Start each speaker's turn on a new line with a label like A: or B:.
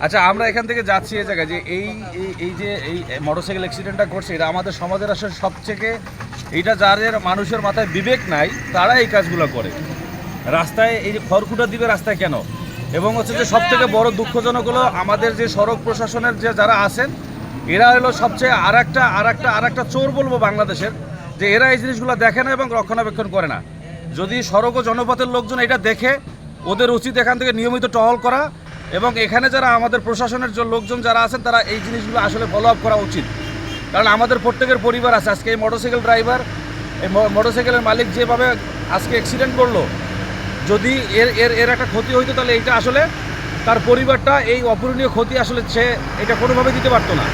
A: আচ্ছা আমরা এখান থেকে যাচ্ছি এই জায়গায় যে এই এই- যে এই মোটরসাইকেল অ্যাক্সিডেন্টটা ঘটছে, এটা আমাদের সমাজের আসলে সবথেকে এইটা যাদের মানুষের মাথায় বিবেক নাই তারা এই কাজগুলো করে। রাস্তায় এই যে খড়কুটা দিবে রাস্তায় কেন? এবং হচ্ছে যে সব থেকে বড় দুঃখজনক হলো আমাদের যে সড়ক প্রশাসনের যে যারা আছেন, এরা হলো সবচেয়ে আর একটা আর একটা আর একটা চোর বলব বাংলাদেশের। যে এরা এই জিনিসগুলো দেখে না এবং রক্ষণাবেক্ষণ করে না। যদি সড়ক ও জনপথের লোকজন এটা দেখে, ওদের উচিত এখান থেকে নিয়মিত টহল করা এবং এখানে যারা আমাদের প্রশাসনের যে লোকজন যারা আছেন, তারা এই জিনিসগুলো আসলে ফলো আপ করা উচিত। কারণ আমাদের প্রত্যেকের পরিবার আছে। আজকে এই মোটরসাইকেল ড্রাইভার এই মোটরসাইকেলের মালিক যেভাবে আজকে অ্যাক্সিডেন্ট করল, যদি এর এর এর একটা ক্ষতি হইতো, তাহলে এটা আসলে তার পরিবারটা এই অপূরণীয় ক্ষতি আসলে সে এটা কোনোভাবে দিতে পারতো না।